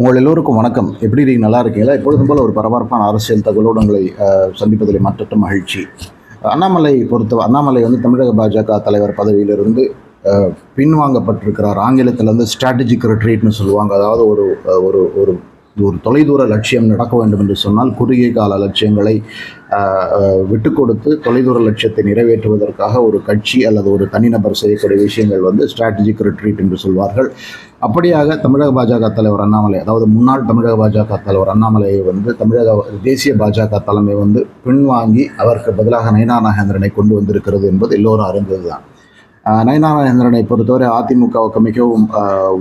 உங்கள் எல்லோருக்கும் வணக்கம். எப்படி நீங்கள் நல்லா இருக்கீங்களா? எப்பொழுதும் போல ஒரு பரபரப்பான அரசியல் தகவலோடு உங்களை சந்திப்பதில் மற்றற்ற மகிழ்ச்சி. அண்ணாமலை பொறுத்த அண்ணாமலை வந்து தமிழக பாஜக தலைவர் பதவியிலிருந்து பின்வாங்கப்பட்டிருக்கிறார். ஆங்கிலத்தில் வந்து ஸ்ட்ராட்டஜிக் ரிட்ரீட்னு சொல்லுவாங்க. அதாவது ஒரு ஒரு ஒரு ஒரு தொலைதூர லட்சியம் நடக்க வேண்டும் என்று சொன்னால் குறுகிய கால லட்சியங்களை விட்டு கொடுத்து தொலைதூர லட்சியத்தை நிறைவேற்றுவதற்காக ஒரு கட்சி அல்லது ஒரு தனிநபர் செய்யக்கூடிய விஷயங்கள் வந்து ஸ்ட்ராட்டஜிக் ரிட்ரீட் என்று சொல்வார்கள். அப்படியாக தமிழக பாஜக தலைவர் அண்ணாமலை அதாவது முன்னாள் தமிழக பாஜக தலைவர் அண்ணாமலையை வந்து தமிழக தேசிய பாஜக தலைமை வந்து பின்வாங்கி அவருக்கு பதிலாக நயனா நாகேந்திரனை கொண்டு வந்திருக்கிறது என்பது எல்லோரும் அறிந்ததுதான். ஆஹ் பொறுத்தவரை அதிமுகவுக்கு மிகவும்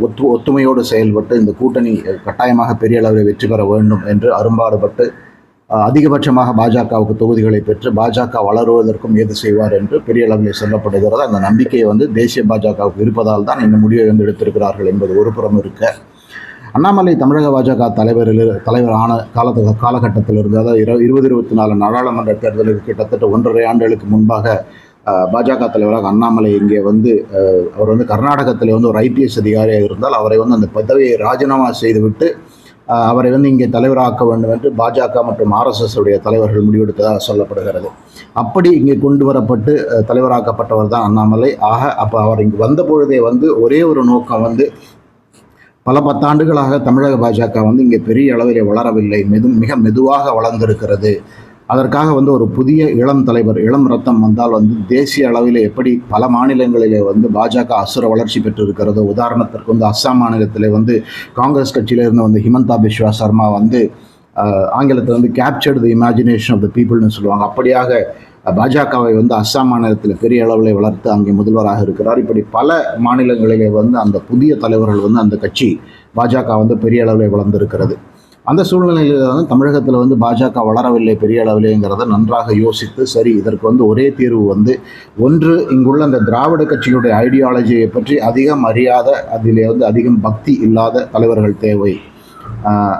ஒத்து ஒத்துமையோடு செயல்பட்டு இந்த கூட்டணி கட்டாயமாக பெரிய அளவில் வெற்றி பெற வேண்டும் என்று அரும்பாடுபட்டு அதிகபட்சமாக பாஜகவுக்கு தொகுதிகளை பெற்று பாஜக வளருவதற்கும் ஏது செய்வார் என்று பெரிய அளவில் சொல்லப்படுகிறது அந்த நம்பிக்கை வந்து தேசிய பாஜகவுக்கு இருப்பதால் தான் இந்த முடிவை வந்து எடுத்திருக்கிறார்கள் என்பது ஒரு புறம் இருக்க. அண்ணாமலை தமிழக பாஜக தலைவரில் தலைவர் ஆன காலத்து காலகட்டத்திலிருந்து அதாவது இரு இருபது இருபத்தி நாலு நாடாளுமன்ற தேர்தலுக்கு கிட்டத்தட்ட ஒன்றரை ஆண்டுகளுக்கு முன்பாக பாஜக தலைவராக அண்ணாமலை இங்கே வந்து அவர் வந்து கர்நாடகத்தில் வந்து ஒரு ஐபிஎஸ் அதிகாரியாக இருந்தால் அவரை வந்து அந்த பதவியை ராஜினாமா செய்துவிட்டு அவரை வந்து இங்கே தலைவராக்க வேண்டும் என்று பாஜக மற்றும் ஆர்எஸ்எஸ் உடைய தலைவர்கள் முடிவெடுத்ததாக சொல்லப்படுகிறது. அப்படி இங்கே கொண்டு வரப்பட்டு தலைவராக்கப்பட்டவர் தான் அண்ணாமலை. ஆக அப்போ அவர் இங்கு வந்த பொழுதே வந்து ஒரே ஒரு நோக்கம் வந்து பல பத்தாண்டுகளாக தமிழக பாஜக வந்து இங்கே பெரிய அளவில் வளரவில்லை. மெது மிக மெதுவாக வளர்ந்திருக்கிறது. அதற்காக வந்து ஒரு புதிய இளம் தலைவர் இளம் ரத்தம் வந்தால் வந்து தேசிய அளவில் எப்படி பல மாநிலங்களிலே வந்து பாஜக அசுர வளர்ச்சி பெற்று இருக்கிறது உதாரணத்திற்கு வந்து அஸ்ஸாம் மாநிலத்திலே வந்து காங்கிரஸ் கட்சியிலிருந்து வந்து ஹிமந்தா பிஸ்வா சர்மா வந்து ஆங்கிலத்தில் வந்து captured the imagination of the பீப்புள்னு சொல்லுவாங்க. அப்படியாக பாஜகவை வந்து அஸ்ஸாம் மாநிலத்தில் பெரிய அளவில் வளர்த்து அங்கே முதல்வராக இருக்கிறார். இப்படி பல மாநிலங்களிலே வந்து அந்த புதிய தலைவர்கள் வந்து அந்த கட்சி பாஜக வந்து பெரிய அளவில் வளர்ந்திருக்கிறது. அந்த சூழ்நிலையில் வந்து தமிழகத்தில் வந்து பாஜக வளரவில்லை பெரிய அளவிலேங்கிறத நன்றாக யோசித்து சரி இதற்கு வந்து ஒரே தீர்வு வந்து ஒன்று இங்குள்ள அந்த திராவிட கட்சியுடைய ஐடியாலஜியை பற்றி அதிகம் அறியாத அதிலே வந்து அதிகம் பக்தி இல்லாத தலைவர்கள் தேவை.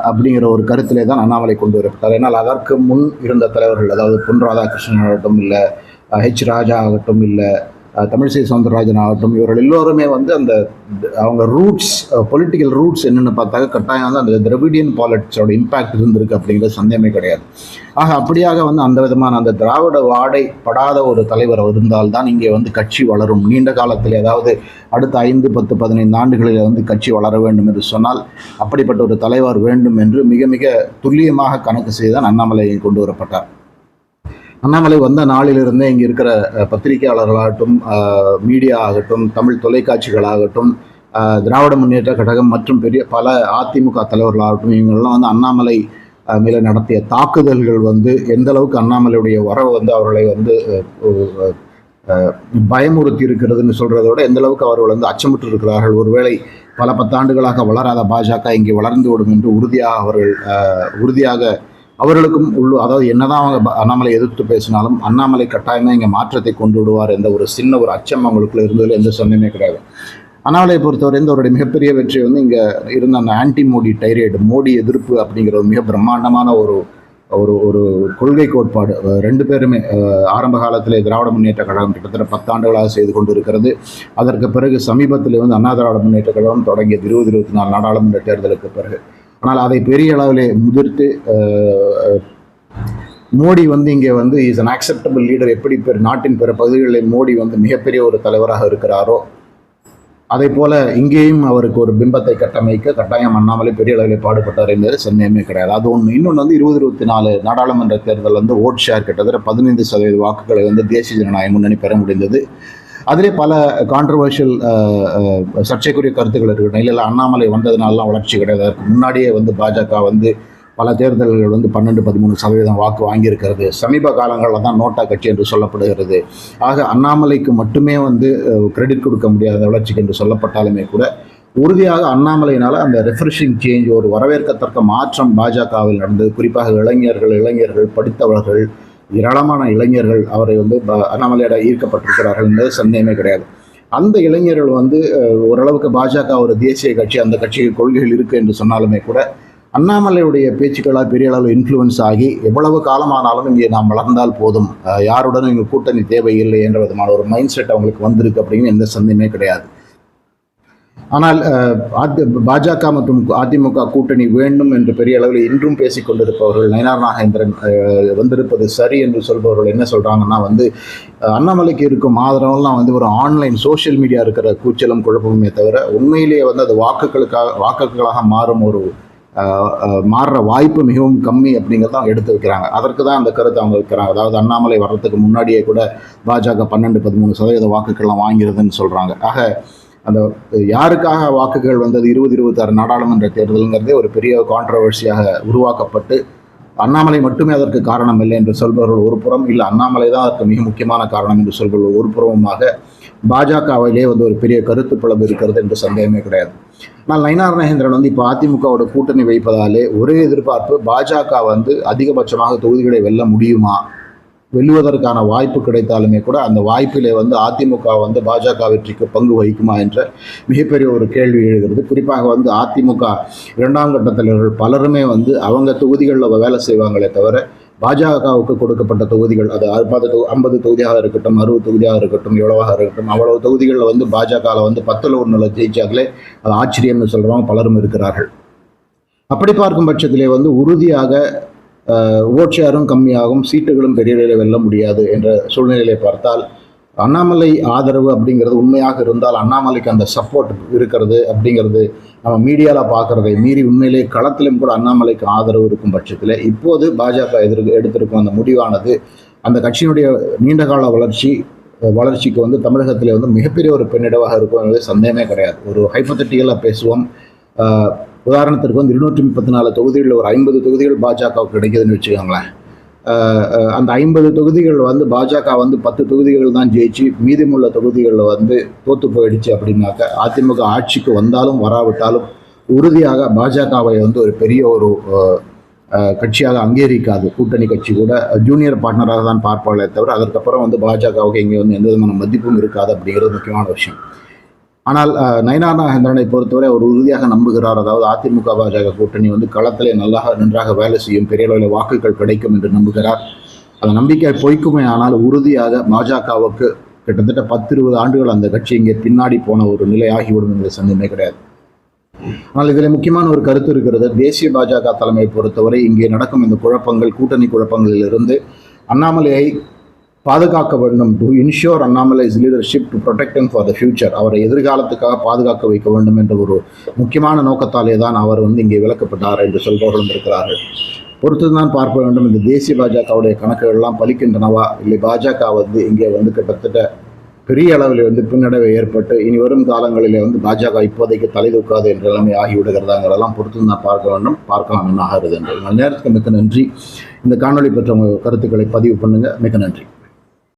அப்படிங்கிற ஒரு கருத்திலே தான் அண்ணாமலை கொண்டு வரப்பட்டார். ஏன்னால் அதற்கு முன் இருந்த தலைவர்கள் அதாவது பொன் ராதாகிருஷ்ணன் ஆகட்டும் இல்லை ஹெச் ராஜா ஆகட்டும் இல்லை தமிழிசை சவுந்தரராஜன் ஆகட்டும் இவர்கள் எல்லோருமே வந்து அந்த அவங்க ரூட்ஸ் பொலிட்டிக்கல் ரூட்ஸ் என்னென்னு பார்த்தாக்க கட்டாயம் வந்து அந்த திராவிடியன் பாலிட்டிக்ஸோட இம்பாக்ட் இருந்திருக்கு அப்படிங்கிறது சந்தேகமே கிடையாது. ஆக அப்படியாக வந்து அந்த விதமான அந்த திராவிட வாடை படாத ஒரு தலைவர் இருந்தால்தான் இங்கே வந்து கட்சி வளரும். நீண்ட காலத்தில் அதாவது அடுத்த ஐந்து பத்து பதினைந்து ஆண்டுகளில் வந்து கட்சி வளர வேண்டும் என்று சொன்னால் அப்படிப்பட்ட ஒரு தலைவர் வேண்டும் என்று மிக மிக துல்லியமாக கணக்கு செய்துதான் அண்ணாமலை கொண்டு வரப்பட்டார். அண்ணாமலை வந்த நாளிலிருந்தே இங்கே இருக்கிற பத்திரிகையாளர்களாகட்டும் மீடியா ஆகட்டும் தமிழ் தொலைக்காட்சிகளாகட்டும் திராவிட முன்னேற்ற கழகம் மற்றும் பெரிய பல அதிமுக தலைவர்களாகட்டும் இவங்கெல்லாம் வந்து அண்ணாமலை மேலே நடத்திய தாக்குதல்கள் வந்து எந்த அளவுக்கு அண்ணாமலையுடைய வரவு வந்து அவர்களை வந்து பயமுறுத்தி இருக்கிறதுன்னு சொல்கிறத விட எந்த அளவுக்கு அவர்கள் வந்து அச்சமிட்டு இருக்கிறார்கள். ஒருவேளை பல பத்தாண்டுகளாக வளராத பாஜக இங்கே வளர்ந்து விடும் என்று உறுதியாக அவர்கள் உறுதியாக அவர்களுக்கும் உள்ளு அதாவது என்னதான் அவங்க அண்ணாமலை எதிர்த்து பேசினாலும் அண்ணாமலை கட்டாயமாக இங்கே மாற்றத்தை கொண்டு விடுவார் என்ற ஒரு சின்ன ஒரு அச்சம் அவங்களுக்குள்ள இருந்ததில் எந்த சந்தேகமே கிடையாது. அண்ணாமலையை பொறுத்தவரை இந்த அவருடைய மிகப்பெரிய வெற்றி வந்து இங்கே இருந்த அந்த ஆன்டி மோடி டைரேடு மோடி எதிர்ப்பு அப்படிங்கிற ஒரு மிக பிரம்மாண்டமான ஒரு ஒரு ஒரு கொள்கை கோட்பாடு ரெண்டு பேருமே ஆரம்ப காலத்திலே திராவிட முன்னேற்ற கழகம் கிட்டத்தட்ட பத்தாண்டுகளாக செய்து கொண்டு இருக்கிறது அதற்கு பிறகு சமீபத்தில் வந்து அண்ணா திராவிட முன்னேற்ற கழகம் தொடங்கியது இருபது இருபத்தி நாலு நாடாளுமன்ற தேர்தலுக்கு பிறகு. ஆனால் அதை பெரிய அளவிலே முதிர்த்து மோடி வந்து இங்கே வந்து இஸ் அன் அக்செப்டபிள் லீடர் எப்படி பெரு நாட்டின் பிற பகுதிகளில் மோடி வந்து மிகப்பெரிய ஒரு தலைவராக இருக்கிறாரோ அதே போல இங்கேயும் அவருக்கு ஒரு பிம்பத்தை கட்டமைக்க கட்டாயம் அண்ணாமலை பெரிய அளவில் பாடுபட்டார் என்பது சந்தேகமே கிடையாது. அது ஒன்று இன்னொன்று வந்து இருபது இருபத்தி நாலு நாடாளுமன்ற தேர்தல் வந்து ஓட் ஷேர் கிட்டத்தட்ட பதினைந்து சதவீத வாக்குகளை வந்து தேசிய ஜனநாயக முன்னணி பெற முடிந்தது. அதிலே பல கான்ட்ரவர்ஷியல் சர்ச்சைக்குரிய கருத்துக்கள் இருக்கிற நிலையில் அண்ணாமலை வந்ததுனாலலாம் வளர்ச்சி கிடையாது. அதற்கு முன்னாடியே வந்து பாஜக வந்து பல தேர்தல்கள் வந்து பன்னெண்டு பதிமூணு சதவீதம் வாக்கு வாங்கியிருக்கிறது. சமீப காலங்களில் தான் நோட்டா கட்சி என்று சொல்லப்படுகிறது. ஆக அண்ணாமலைக்கு மட்டுமே வந்து கிரெடிட் கொடுக்க முடியாத வளர்ச்சிக்கு என்று சொல்லப்பட்டாலுமே கூட உறுதியாக அண்ணாமலையினால் அந்த ரெஃப்ரெஷிங் சேஞ்ச் ஒரு வரவேற்கத்தக்க மாற்றம் பாஜகவில் நடந்தது. குறிப்பாக இளைஞர்கள் இளைஞர்கள் படித்தவர்கள் ஏராளமான இளைஞர்கள் அவரை வந்து ப- ஈர்க்கப்பட்டிருக்கிறார்கள் என்பது சந்தேகமே கிடையாது. அந்த இளைஞர்கள் வந்து ஓரளவுக்கு பாஜக ஒரு தேசிய கட்சி அந்த கட்சிக்கு கொள்கைகள் இருக்குது என்று சொன்னாலுமே கூட அண்ணாமலையுடைய பேச்சுக்களால் பெரிய அளவு இன்ஃப்ளூயன்ஸ் ஆகி எவ்வளவு காலமானாலும் இங்கே நாம் வளர்ந்தால் போதும். யாருடனும் இங்கே கூட்டணி தேவையில்லை என்ற விதமான ஒரு மைண்ட் செட் அவங்களுக்கு வந்திருக்கு அப்படின்னு எந்த சந்தேகமே கிடையாது. ஆனால் அதி பாஜக மற்றும் அதிமுக கூட்டணி வேண்டும் என்று பெரிய அளவில் இன்றும் பேசிக் கொண்டிருப்பவர்கள் நயனார் நாகேந்திரன் வந்திருப்பது சரி என்று சொல்பவர்கள் என்ன சொல்கிறாங்கன்னா வந்து அண்ணாமலைக்கு இருக்கும் ஆதரவெல்லாம் வந்து ஒரு ஆன்லைன் சோஷியல் மீடியா இருக்கிற கூச்சலும் குழப்பமுமே தவிர உண்மையிலேயே வந்து அது வாக்குகளுக்காக வாக்குகளாக மாறும் ஒரு மாறுற வாய்ப்பு மிகவும் கம்மி அப்படிங்கிறத அவங்க எடுத்து வைக்கிறாங்க. அதற்கு தான் அந்த கருத்தை அவங்க வைக்கிறாங்க. அதாவது அண்ணாமலை வர்றதுக்கு முன்னாடியே கூட பாஜக பன்னெண்டு பதிமூணு சதவீத வாக்குகள்லாம் வாங்கிறதுன்னு சொல்கிறாங்க ஆக அந்த யாருக்காக வாக்குகள் வந்தது இருபது இருபத்தாறு நாடாளுமன்ற தேர்தலுங்கிறதே ஒரு பெரிய கான்ட்ரவர்சியாக உருவாக்கப்பட்டு அண்ணாமலை மட்டுமே அதற்கு காரணம் இல்லை என்று சொல்பவர்கள் ஒரு புறம் இல்லை அண்ணாமலை தான் அதற்கு மிக முக்கியமான காரணம் என்று சொல்பவர்கள் ஒரு புறமுமாக பாஜகவிலே வந்து ஒரு பெரிய கருத்து பிளவு இருக்கிறது என்று சந்தேகமே கிடையாது. ஆனால் நயினார் நகேந்திரன் வந்து இப்போ அதிமுகவோட கூட்டணி வைப்பதாலே ஒரே எதிர்பார்ப்பு பாஜக வந்து அதிகபட்சமாக தொகுதிகளை வெல்ல முடியுமா? வெல்லுவதற்கான வாய்ப்பு கிடைத்தாலுமே கூட அந்த வாய்ப்பிலே வந்து அதிமுக வந்து பாஜக வெற்றிக்கு பங்கு வகிக்குமா என்ற மிகப்பெரிய ஒரு கேள்வி எழுகிறது. குறிப்பாக வந்து அதிமுக இரண்டாம் கட்ட தலைவர்கள் பலருமே வந்து அவங்க தொகுதிகளில் வேலை செய்வாங்களே தவிர பாஜகவுக்கு கொடுக்கப்பட்ட தொகுதிகள் அது ஐம்பது தொ ஐம்பது தொகுதியாக இருக்கட்டும் அறுபது தொகுதியாக இருக்கட்டும் எவ்வளவாக இருக்கட்டும் அவ்வளவு தொகுதிகளில் வந்து பாஜகவில் வந்து பத்தில் ஒன்றில் ஜெயிச்சாங்களே அது ஆச்சரியம்னு சொல்கிறவங்க பலரும் இருக்கிறார்கள். அப்படி பார்க்கும் பட்சத்திலே வந்து உறுதியாக ஓட் ஷேரும் கம்மியாகும் சீட்டுகளும் பெரிய அளவில் வெல்ல முடியாது என்ற சூழ்நிலையை பார்த்தால் அண்ணாமலை ஆதரவு அப்படிங்கிறது உண்மையாக இருந்தால் அண்ணாமலைக்கு அந்த சப்போர்ட் இருக்கிறது அப்படிங்கிறது நம்ம மீடியாவில் பார்க்குறதை மீறி உண்மையிலே களத்திலும் கூட அண்ணாமலைக்கு ஆதரவு இருக்கும் பட்சத்தில் இப்போது பாஜக எதிர் எடுத்திருக்கும் அந்த முடிவானது அந்த கட்சியினுடைய நீண்டகால வளர்ச்சி வளர்ச்சிக்கு வந்து தமிழகத்தில் வந்து மிகப்பெரிய ஒரு பெண்ணிடவாக இருக்கும் என்பது சந்தேகமே கிடையாது. ஒரு ஹைப்பத்தட்டிக்கலாக பேசுவோம். உதாரணத்திற்கு வந்து இருநூற்றி முப்பத்தி நாலு தொகுதிகளில் ஒரு ஐம்பது தொகுதிகள் பாஜகவுக்கு கிடைக்குதுன்னு வச்சுக்கோங்களேன். அந்த ஐம்பது தொகுதிகள் வந்து பாஜக வந்து பத்து தொகுதிகள் தான் ஜெயிச்சு மீதமுள்ள தொகுதிகளில் வந்து தோத்து போயிடுச்சு அப்படின்னாக்க அதிமுக ஆட்சிக்கு வந்தாலும் வராவிட்டாலும் உறுதியாக பாஜகவை வந்து ஒரு பெரிய ஒரு கட்சியாக அங்கீகரிக்காது. கூட்டணி கட்சி கூட ஜூனியர் பார்ட்னராக தான் பார்ப்பாளே தவிர அதற்கப்புறம் வந்து பாஜகவுக்கு இங்கே வந்து எந்த விதமான மதிப்பும் இருக்காது அப்படிங்கிறது முக்கியமான விஷயம். ஆனால் நயனார் நாகேந்திரனை பொறுத்தவரை அவர் உறுதியாக நம்புகிறார். அதாவது அதிமுக பாஜக கூட்டணி வந்து களத்திலே நல்லாக நன்றாக வேலை செய்யும் பெரிய அளவில் வாக்குகள் கிடைக்கும் என்று நம்புகிறார். அந்த நம்பிக்கை பொய்க்குமே ஆனால் உறுதியாக பாஜகவுக்கு கிட்டத்தட்ட பத்து இருபது ஆண்டுகள் அந்த கட்சி இங்கே பின்னாடி போன ஒரு நிலை ஆகிவிடும் என்ற சந்தேகமே கிடையாது. ஆனால் இதில் முக்கியமான ஒரு கருத்து இருக்கிறது. தேசிய பாஜக தலைமையை பொறுத்தவரை இங்கே நடக்கும் இந்த குழப்பங்கள் கூட்டணி குழப்பங்களிலிருந்து அண்ணாமலையை பாதுகாக்க வேண்டும். To insure Annamalai's leadership to protect for the future அவரை எதிர்காலத்துக்காக பாதுகாக்க வைக்க வேண்டும் என்ற ஒரு முக்கியமான நோக்கத்தாலே தான் அவர் வந்து இங்கே விளக்கப்பட்டார் என்று சொல்பவர்களும் இருக்கிறார்கள் பொறுத்து தான் பார்க்க வேண்டும். இந்த தேசிய பாஜகவுடைய கணக்குகள்லாம் பலிக்கின்றனவா? இல்லை பாஜக வந்து இங்கே வந்து கிட்டத்தட்ட பெரிய அளவில் வந்து பின்னடைவை ஏற்பட்டு இனி வரும் காலங்களிலே வந்து பாஜக இப்போதைக்கு தலை தூக்காது என்ற நிலைமை ஆகிவிடுகிறதாங்கிறதெல்லாம் பொறுத்து தான் பார்க்க வேண்டும். பார்க்கலாம் என்ன ஆகிறது என்று நேரத்துக்கு மிக்க நன்றி. இந்த காணொளி பெற்ற உங்கள் கருத்துக்களை பதிவு பண்ணுங்கள் மிக்க நன்றி.